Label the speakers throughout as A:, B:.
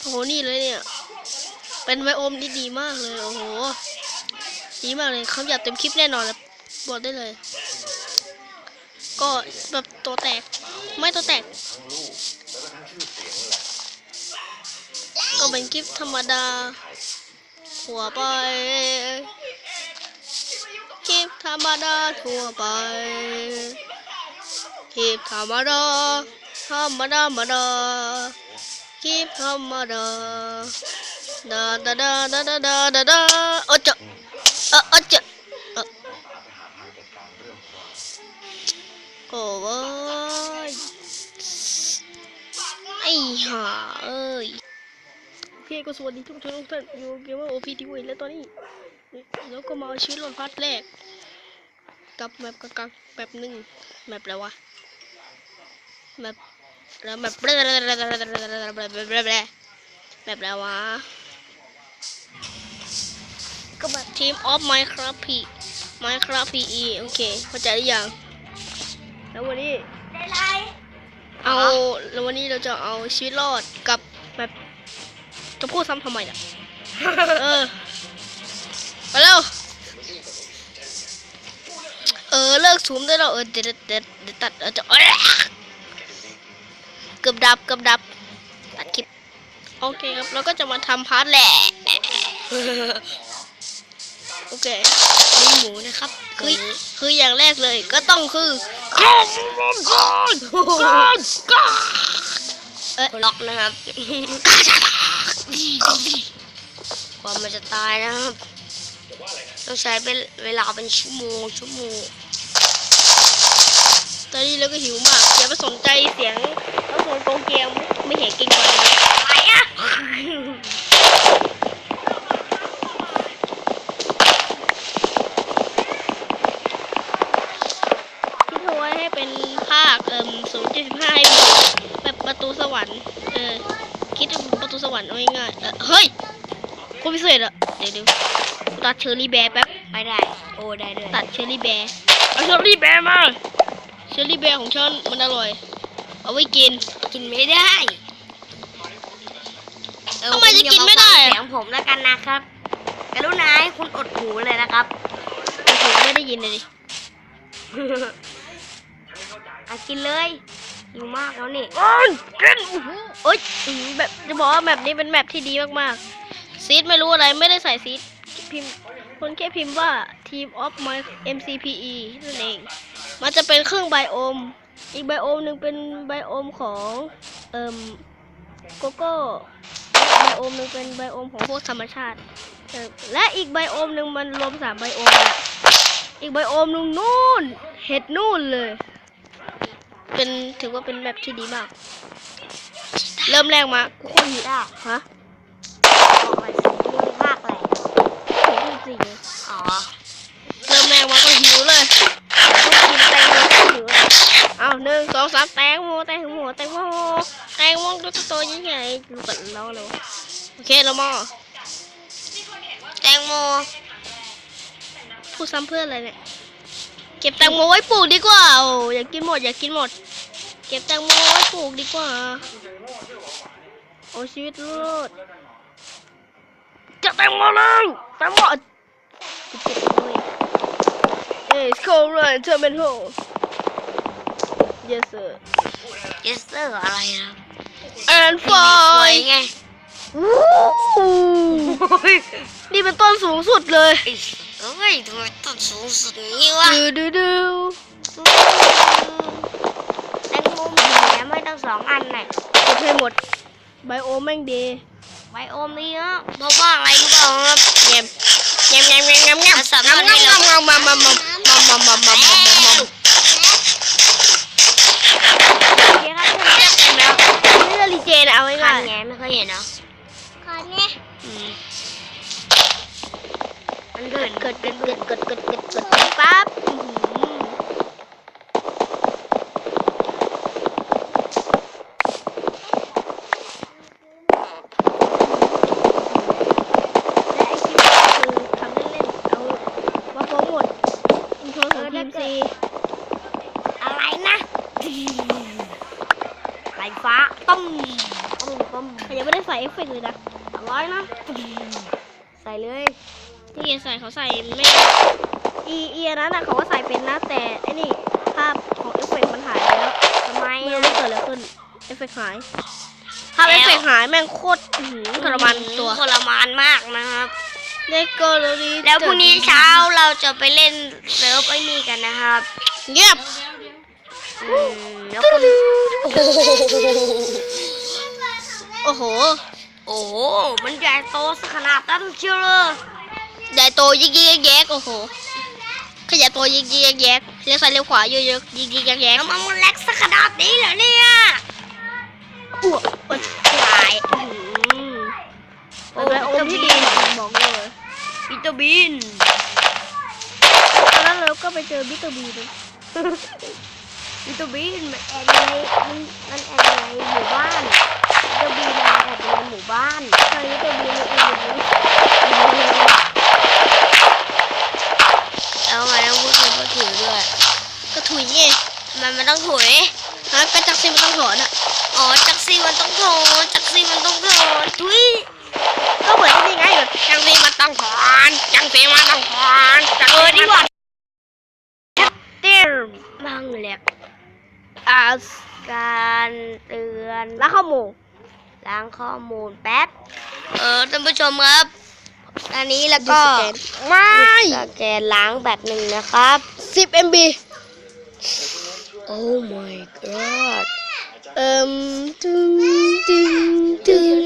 A: โอ้โหนี่เลยเนี่ย เป็นไบโอมที่ดีมากเลย โอ้โห ดีมากเลยคำหยาบเต็มคลิปแน่นอนเลยบอกได้เลย ก็แบบตัวแตก ไม่ตัวแตก ก็เป็นคลิปธรรมดา หัวไป คลิปธรรมดาทั่วไป คลิปธรรมดา ธรรมดาธรรมดา คลิปธรรมดาดาดาดาดาดาดาดาดาโอ้เจ้าเออเออเจ้าเออโอ้ยไอ้ห่าเอ้ยโอเคก็สวัสดีทุกท่านทุกท่านอยู่เกมว่าโอพีทีวีแล้วตอนนี้แล้วก็มาชีวิตรอดพาร์ทแรก กับแมปกลางๆแบบหนึ่งแมปอะไรวะแมป แล้วแมปแบบอะไรวะก็แบบทีมออฟไมค์ครับพีไมค์ครับพีอีโอเคเข้าใจหรือยัง แล้ววันนี้
B: ไร
A: เอาแล้ววันนี้เราจะเอาชีวิตรอดกับแบบจะพูดซ้ำทำไมล่ะเออไปเร็วเออเลิกซูมได้แล้วเออเด็ดเด็ดเด็ดตัดเออจะ กือบดับเกือบดับตัดคลิปโอเคครับเราก็จะมาทำพาร์ทแหละโอเคมีหมูนะครับคือคืออย่างแรกเลยก็ต้องคือก้อนก้อนก้อนก้อนเอ๊ะล็อกนะครับกว่ามันจะตายนะครับต้องใช้เป็นเวลาเป็นชั่วโมงชั่วโมง ตอนนี้เราก็หิวมากอย่าไปสนใจเสียงแล้วคนกงเกมไม่เห็นก่งกว่าเลย
B: ไปอะ
A: คิดเอาไว้ให้เป็นภาคเอ่มศูนย์จุดห้าให้ดูแบบประตูสวรรค์เออคิดถึงประตูสวรรค์เอาง่ายๆเฮ้ยคตรพิเศษอะเดี๋ยวดูตัดเชอร์รี่แบร์แป๊บ
B: ไปได้ โอ้ได้เลย
A: ตัดเชอร์รี่แบร์เอาเชอร์รี่แบร์มา อร์รี่แบร์ของฉันมันอร่อย เอาไว้กิน
B: กินไม่ได้เออ
A: ทำไมจะกินไม่ได้อะ
B: เสียงผมแล้วกันนะครับ กรุณาให้คุณอดหูเลยนะครับ
A: โอ้โหไม่ได้ยินเลยดิ
B: อะกินเลยหิวมากแล้วนี่
A: อ้อนกินโอ้ยอื้อแบบจะบอกว่าแบบนี้เป็นแมปที่ดีมากๆ ซีดไม่รู้อะไรไม่ได้ใส่ซีดพิมพ์คนแค่พิมพ์ว่า Team of My MCPE นั่นเอง มันจะเป็นเครื่องไบโอม อีกไบโอมหนึ่งเป็นไบโอมของเอ่มโกโก้ไบโอมหนึ่งเป็นไบโอมของพวกธรรมชาติเออและอีกไบโอมหนึ่งมันรวมสามไบโอมอะอีกไบโอมหนึ่งนู่นเห็ดนู่นเลย เป็นถือว่าเป็นแบบที่ดีมาก เริ่มแรกมากูโคนหิว
B: ได้
A: ฮะ
B: บอกเลยสิหิวมากเลย
A: หิวจริงๆ
B: อ๋อ
A: เริ่มแรกมาก็หิวเลยต้องกินแตงโมก็หิวเลยเอาหนึ่งส องสามแตงโมแตงโมแตงโมแตงโมตัวโตยิ่งใหญ่ดูกันเราเลยโอเคเรามาแตงโมพูดซ้ำเพื่ออะไรเนี่ยเก็บแตงโมไว้ปลูกดีกว่าโอ้อยากกินหมดอยากกินหมด เก็บแตงโมไว้ปลูกดีกว่าโอ้ชีวิตรอดจะแตงโมเลยแตงโมเจ็บเลย Hey, it's cold run, terminal. Yes, sir.
B: เยสเซอร์อะไรนะ
A: And
B: สวย
A: five.
B: ไง
A: Woo! นี่เป็นต้นสูงสุดเลย
B: เอ้ยทำไมต้นสูงสุดนี้วะ
A: ดูดูดู
B: แตงโมมีแหนไม่ต้องสองอันน่ะ
A: เก็บให้หมด ไบโอแม่งดี
B: ไบโอมนี้เนาะเพราะว่าอะไรรู้เปล่าครับ
A: แงมแงมแงมแงมแงมแงม
B: สามารถให้เรา
A: ใส่เอฟเฟกต์เลยนะ
B: ร้อยนะ ใส่เลย
A: ที่ใส่เขาใส่ไม่อีเอียนั้นนะเขาก็ใส่เป็นนะ แต่ไอ้นี่ภาพของเอฟเฟกต์มันหายไปแล้ว
B: ทำไม
A: ไม่
B: อะ
A: รู้เกิดอะไรขึ้นเอฟเฟกต์หายภาพเอฟเฟกต์หายแม่งโคตรอื้อหือทรมานตัว
B: ทรมานมากนะครับ
A: เลโกโลดี
B: แล้วพรุ่งนี้เช้าเราจะไปเล่นเซิร์ฟไอ้นี่กันนะครับ
A: เงียบ
B: อืมแล้วคุณ
A: โอ้โห
B: โอ้โห มันใหญ่โตสักขนาดนั้นเชียวเลย
A: ใหญ่โตยิกยิกแยกๆโอ้โหขยายตัวยิกยิกแยกๆเลี้ยวซ้ายเลี้ยวขวาเยอะๆยิกยิกแยก
B: แล้วมันมันเล็กสักขนาดนี้เหรอเนี่ย
A: ๆอ้วกโอ้ยตายอื้อหือเป็นไรโอมที่ดีบอกเลย
B: วิตามิน
A: ตอนนั้นเราก็ไปเจอบิตเตอร์บีเลย
B: วิตามินมันแอบในมันมันแอบในหมู่บ้าน วิตามินมันแอบในหมู่บ้าน
A: ใช่บิตเตอร์บีมันเองอยู่เลย
B: แล้วทำไมต้องพูดเป็นพูดถือด้วย
A: ก็ถุยไง
B: มันมันต้องถุย
A: ฮะก็จักซิมันต้องถอนอะ
B: อ๋อจักซีมันต้องโถจักซีมันต้องโถทุย
A: ก็เหมือนนี่ไงแบบจังซีมันต้องถอนจังซีมันต้องถอนจัง
B: เอ
A: ซี
B: อดีกว่า
A: เตี้ย
B: บ้างเลย
A: อ่า
B: การเตือน
A: แล้วข้อมูล
B: ล้างข้อมูลแป๊บ เออท่านผู้ชมครับ อันนี้แล้วก็
A: ไม่
B: สแกนล้างแบบหนึ่งนะครับ
A: สิบ MB
B: Oh my god
A: เอิ่มตึงตึงตึง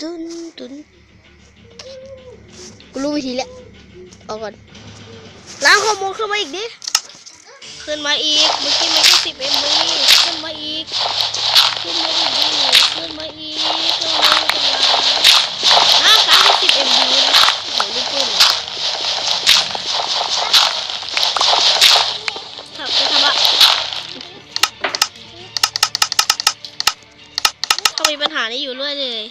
B: ตุนตุน
A: กูรู้วิธีแล้วเอาก่อนล้างข้อมูลขึ้นมาอีกดิ ขึ้นมาอีก เมื่อกี้มันแค่สิบ MB ขึ้นมาอีกขึ้นมาอีก ขึ้นมาอีกขึ้นมาอีกนมาสามสิบ MB นะโอ้โหรีบขึ้นเลยครับจะทำอะเขามีปัญหานี้อยู่เรื่อยเลย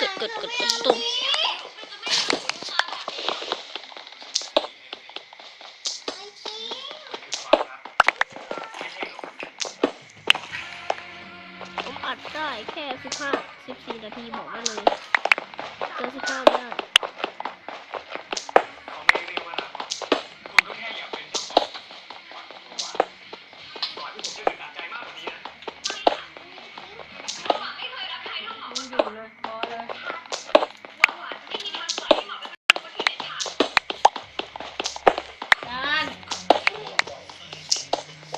A: กดกดกดกดตุ่ม ทีบอกได้เลยเกินสิบห้าไม่ได้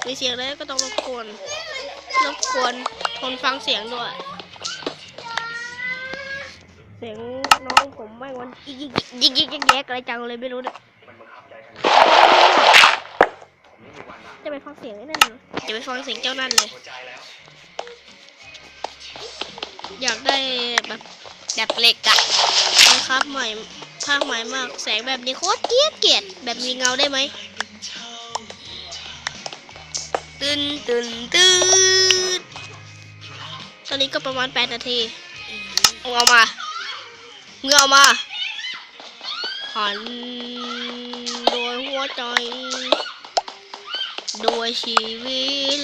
A: มีเสียงแล้วก็ต้องรบกวนรบกวนทนฟังเสียงด้วย เสียงน้องผมไม่วันยิกยิกยิกยิกแยกอะไรจังเลยไม่รู้เนี่ยจะไปฟังเสียงไอ้นั่นเหรอจะไปฟังเสียงเจ้านั่นเลย อยากได้แบบ
B: แบบเหล็กอะ
A: บังคับใหม่ภาคใหม่มาก แสงแบบนี้โคตรเกลียดเกลียดแบบมีเงาได้ไหม
B: ตึนตึนตึน
A: ตอนนี้ก็ประมาณ 8 นาที เอามา เงือเอามาหันโดยหัวใจ โดยชีวิต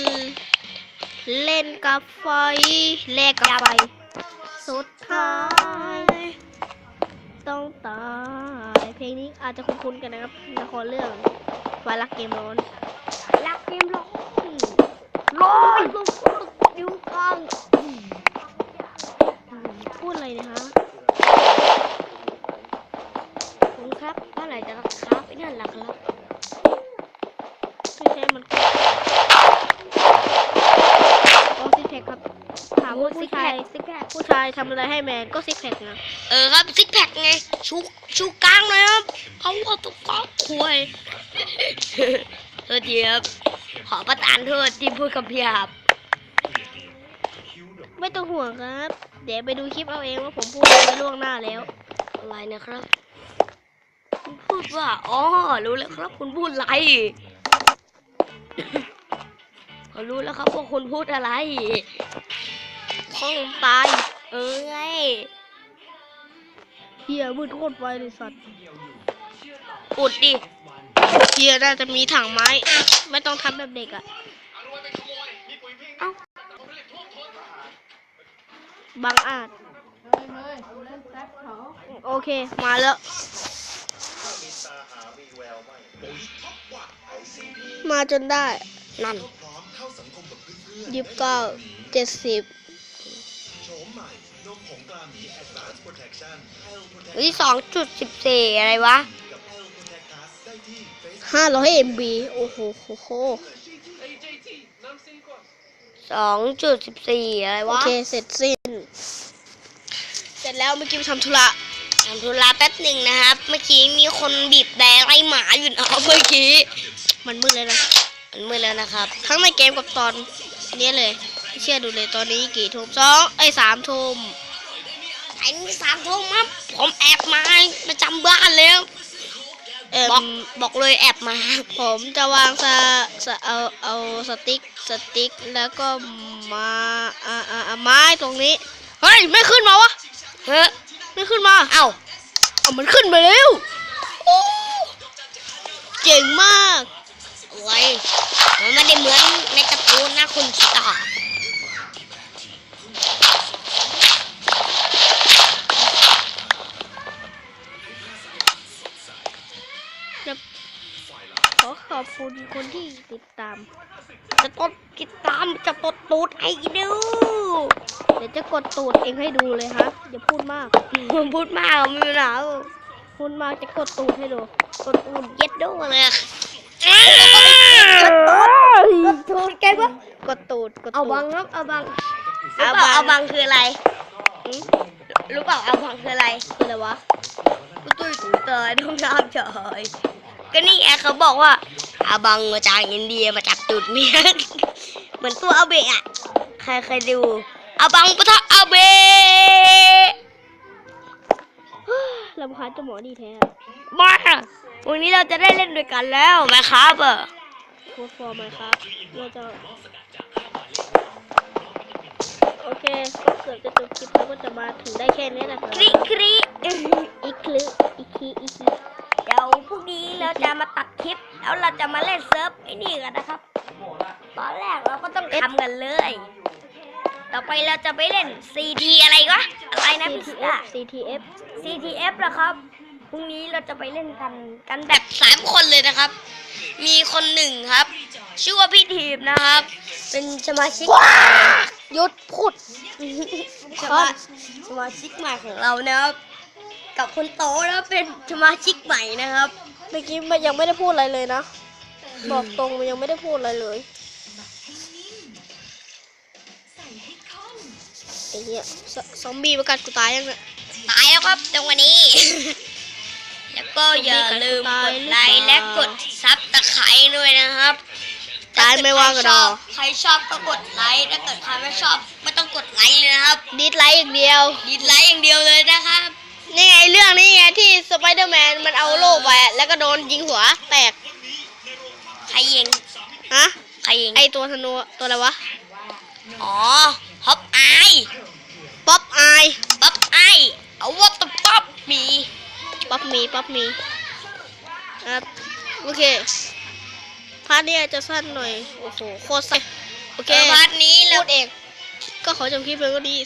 A: เล่นกับไฟแลกกับไฟ สุดท้าย ต้องตาย เพลงนี้อาจจะคุ้นๆกันนะครับละครเรื่องวายรักเกมร้อน
B: รักเกมร้อน
A: ร้อนลูกอยู่กลางพูดอะไรเนะฮะ
B: คุณครับเมื่อไหร่จะครับไอ้นั่นล่ะครับ
A: ไม่ใช่มันโอ้ซิกแพคครับ ถามว่าผู้ชาย
B: ซิกแพค
A: ผู้ชายทำอะไรให้แมนก็ซิกแพคนะ
B: เออครับซิกแพคไงชูชูกลางเลยครับเขาก็ตุ๊กก็คุยเออเดียบขอประทานโทษที่พูดคำหยาบ
A: ไม่ต้องห่วงครับ เดี๋ยวไปดูคลิปเอาเองว่าผมพูดอะไรไว้ล่วงหน้าแล้ว
B: อะไรนะครับ มอะอ๋อรู้แล้วครับคุณพูดอะไรเขารู้แล้วครับว่าคุณพูดอะไร
A: ข้องมตาย
B: เอ้ย
A: เฮียมืดโคตรไวเลยสัตว์
B: อุดดิ
A: เฮียน่าจะมีถังไม้ ไม่ต้องทำแบบเด็กอะเอ้าบางอาจ โอเค มาแล้ว มาจนได้
B: นั่น
A: ยี่สิบเก้าเจ็ดสิบ
B: วิสองจุดสิบสี่อะไรวะ
A: ห้าร้อยเอ็มบีโอ้โหโหโห
B: สองจุดสิบสี่อะไร
A: โอ
B: วะ
A: เค เสร็จสิ้น เสร็จแล้วเมื่อกี้ไปทำธุระ
B: ทำธุระแป๊บหนึ่งนะครับ เมื่อกี้มีคนบีบแดไล่หมาอยู่นะครับเมื่อกี้
A: มันมืดเลยนะ
B: มันมืดแล้วนะครับ
A: ทั้งในเกมกับตอนนี้เลยไม่เชื่อดูเลยตอนนี้กี่ทุ่มสองไอ้ยสามทุ่ม
B: ไอ้นี่สามทุ่มครับผมแอบมาประจำบ้านแล้ว
A: เอ่
B: บอก
A: ม
B: บอกเลยแอบมา
A: ผมจะวางสะสะเอาเอาสติ๊กสติ๊กแล้วก็มาอ่าอ่าอ่าไม้ตรงนี้ เฮ้ย ไม่ขึ้นมาวะ
B: เฮ้ย
A: ไม่ขึ้นมา
B: เอ้า
A: เอามันขึ้นมาแล้วโอ้เจ๋งมาก
B: อะไรมันไม่ได้เหมือนในการ์ตูนนะคุณชิตา
A: ขอขอบคุณคนที่ติดตาม
B: จะตดติดตามจะตดตูดไอ้ดู
A: เดี๋ยวจะกดตูดเองให้ดูเลยฮะอย่าพูดมาก
B: ผมพูดมากไม่รู้นะ
A: พูดมากจะกดตูดให้ดู กดตูด
B: เย็ดดูเลยอะกดตูดแกปะ
A: กดตูดกด
B: เอา
A: ตูด
B: บังครับเอาบัง
A: เอา
B: รู้เปล่า
A: บัง
B: เอาบังคืออะไร
A: อืม
B: รู้เปล่าเอาบังคืออะไร
A: คืออะไรวะ
B: กูตุ้ยกูเตยต้องน้ำเฉยก็นี่ไงเขาบอกว่าอาบังมาจากอินเดียมาจากจุดเมียนเหมือนตัวอาเบะอะใครเคยดู อาบังปะทะอาเบะ
A: ลำคาญเจะหมอนี่แท้
B: มาวันนี้เราจะได้เล่นด้วยกันแล้วไหมครับเออ
A: โคตรฟอร์มเลยครับเราจะโอเคก็เกือบจะจบคลิปแล้วก็จะมาถึงได้แค่นี้แหละครับ
B: คลิคลิ
A: อีกคลิปอีกทีอีกที
B: เดี๋ยวพรุ่งนี้เราจะมาตัดคลิป แล้วเราจะมาเล่นเซิร์ฟไอ้นี่กันนะครับ ตอนแรกเราก็ต้องทำกันเลย ต่อไปเราจะไปเล่น CT อะไรวะ อะไรนะพี่
A: ซี
B: ส
A: ทีเอ
B: ตา
A: ฟ
B: CTF นะครับ พรุ่งนี้เราจะไปเล่นกัน กันแบบสามคนเลยนะครับ มีคนหนึ่งครับ ชื่อว่าพี่ทีมนะครับ เป็นสมาชิก
A: หยุดพูด
B: สมาสมาชิกใหม่ของเรานะครับ กับคนโตแล้วเป็นสมาชิกใหม่นะครับ
A: เมื่อกี้มันยังไม่ได้พูดอะไรเลยนะ บอกตรงมันยังไม่ได้พูดอะไรเลย เหี้ยซซอมบี้ประกาศกูตายยังเนี่ย
B: ตายแล้วครับจังหวะนี้ แล้วก็อย่าลืมกดไลค์และกดซับตะไคร้ด้วยนะครับ
A: ตายไม่ว่างกันหรอ
B: ใครชอบก็กดไลค์ถ้าเกิดใครไม่ชอบไม่ต้องกดไลค์เลยนะครับ
A: ดิสไลค์อย่างเดียว
B: ดีดไลค์อย่างเดียวเลยนะครับ
A: นี่ไงเรื่องนี้ไงที่สไปเดอร์แมนมันเอาโล่ไปอะแล้วก็โดนยิงหัวแตก
B: ใครยิง
A: ฮะ
B: ใครยิง
A: ไอตัวธนูตัวอะไรวะ
B: อ๋อฮอปไอ
A: ป๊อปอาย
B: ป๊อปไอเอาว่าตป๊อปมี
A: ป๊อปมีป๊อปมีอะโอเคพาร์ทเนี้ยจะสั้นหน่อย โอ้โห โคตรสั้นโอเค
B: เออพาร์ทนี้เรา
A: พูดเอง ก็ขอจบคลิปเพียงเท่านี้